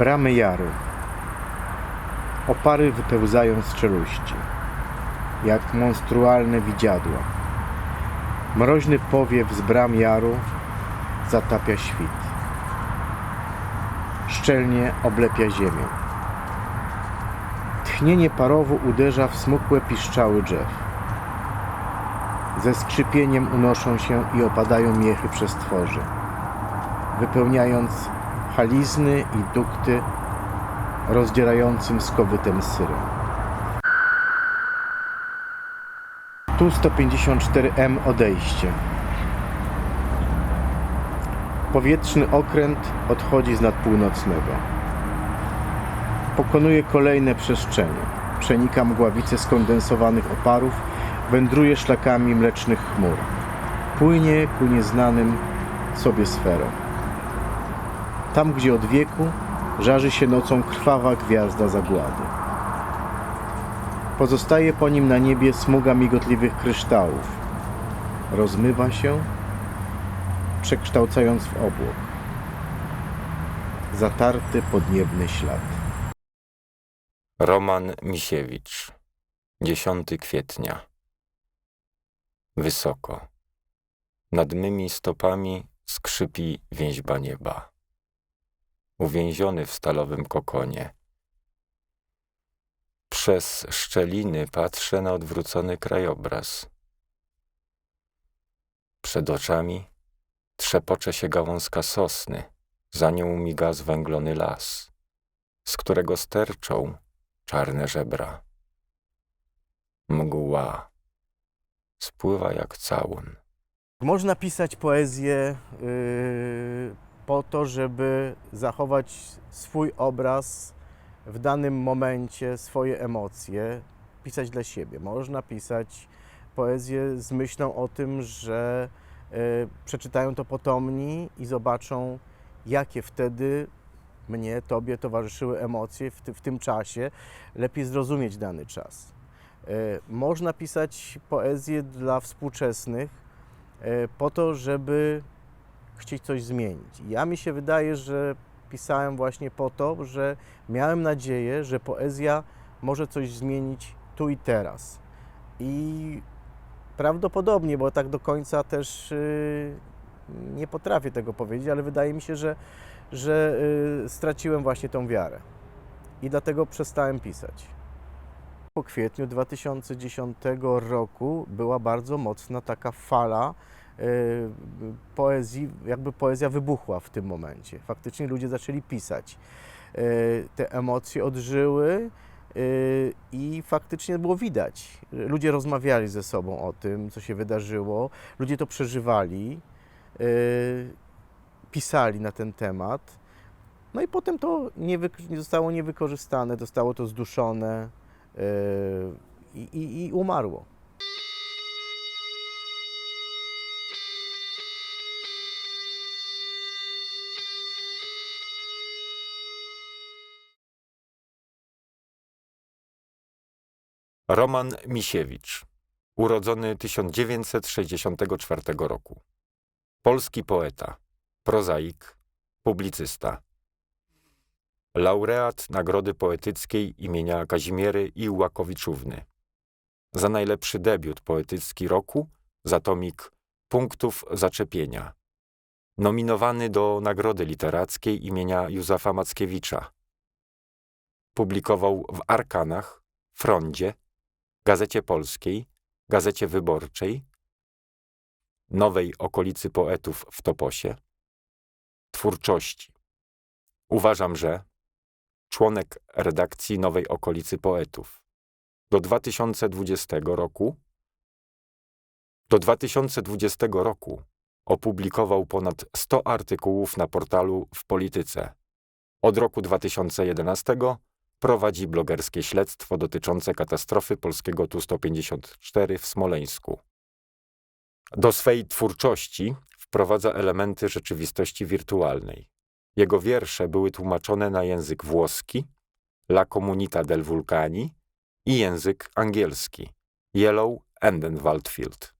Bramy Jaru. Opary wypełzają z czeluści, jak monstrualne widziadła. Mroźny powiew z bram Jaru zatapia świt. Szczelnie oblepia ziemię. Tchnienie parowu uderza w smukłe piszczały drzew. Ze skrzypieniem unoszą się i opadają miechy przestworzy, wypełniając halizny i dukty rozdzierającym skowytem syry. Tu 154M odejście. Powietrzny okręt odchodzi z nadpółnocnego. Pokonuje kolejne przestrzenie. Przenika mgławice skondensowanych oparów, wędruje szlakami mlecznych chmur. Płynie ku nieznanym sobie sferom. Tam, gdzie od wieku żarzy się nocą krwawa gwiazda zagłady. Pozostaje po nim na niebie smuga migotliwych kryształów. Rozmywa się, przekształcając w obłok. Zatarty podniebny ślad. Roman Misiewicz 10 kwietnia Wysoko Nad mymi stopami skrzypi więźba nieba Uwięziony w stalowym kokonie Przez szczeliny patrzę na odwrócony krajobraz Przed oczami trzepocze się gałązka sosny Za nią miga zwęglony las z którego sterczą czarne żebra. Mgła spływa jak całun. Można pisać poezję yy, po to, żeby zachować swój obraz w danym momencie, swoje emocje, pisać dla siebie. Można pisać poezję z myślą o tym, że yy, przeczytają to potomni i zobaczą, jakie wtedy mnie, tobie towarzyszyły emocje w, ty, w tym czasie, lepiej zrozumieć dany czas. Yy, Można pisać poezję dla współczesnych, e, po to, żeby chcieć coś zmienić. Ja mi się wydaje, że pisałem właśnie po to, że miałem nadzieję, że poezja może coś zmienić tu i teraz. I prawdopodobnie, bo tak do końca też y, nie potrafię tego powiedzieć, ale wydaje mi się, że, że y, straciłem właśnie tą wiarę. I dlatego przestałem pisać. Po kwietniu 2010 roku była bardzo mocna taka fala poezji, jakby poezja wybuchła w tym momencie. Faktycznie ludzie zaczęli pisać. E, Te emocje odżyły e, i faktycznie było widać. Ludzie rozmawiali ze sobą o tym, co się wydarzyło, ludzie to przeżywali, pisali na ten temat. No i potem to nie, nie zostało niewykorzystane, zostało to zduszone i, i, i umarło. Roman Misiewicz, urodzony 1964 roku. Polski poeta, prozaik, publicysta. Laureat Nagrody Poetyckiej imienia Kazimiery Iłakowiczówny. Za najlepszy debiut poetycki roku za tomik Punktów Zaczepienia. Nominowany do Nagrody Literackiej imienia Józefa Mackiewicza. Publikował w Arkanach, Frondzie, Gazecie Polskiej, Gazecie Wyborczej, Nowej Okolicy Poetów w Toposie, Twórczości. Uważam, że członek redakcji Nowej Okolicy Poetów. Do 2020 roku do 2020 roku opublikował ponad 100 artykułów na portalu w Polityce. Od roku 2011 prowadzi blogerskie śledztwo dotyczące katastrofy polskiego Tu-154 w Smoleńsku. Do swej twórczości wprowadza elementy rzeczywistości wirtualnej. Jego wiersze były tłumaczone na język włoski, La Comunità del Vulcani i język angielski, Yellow and Waldfield.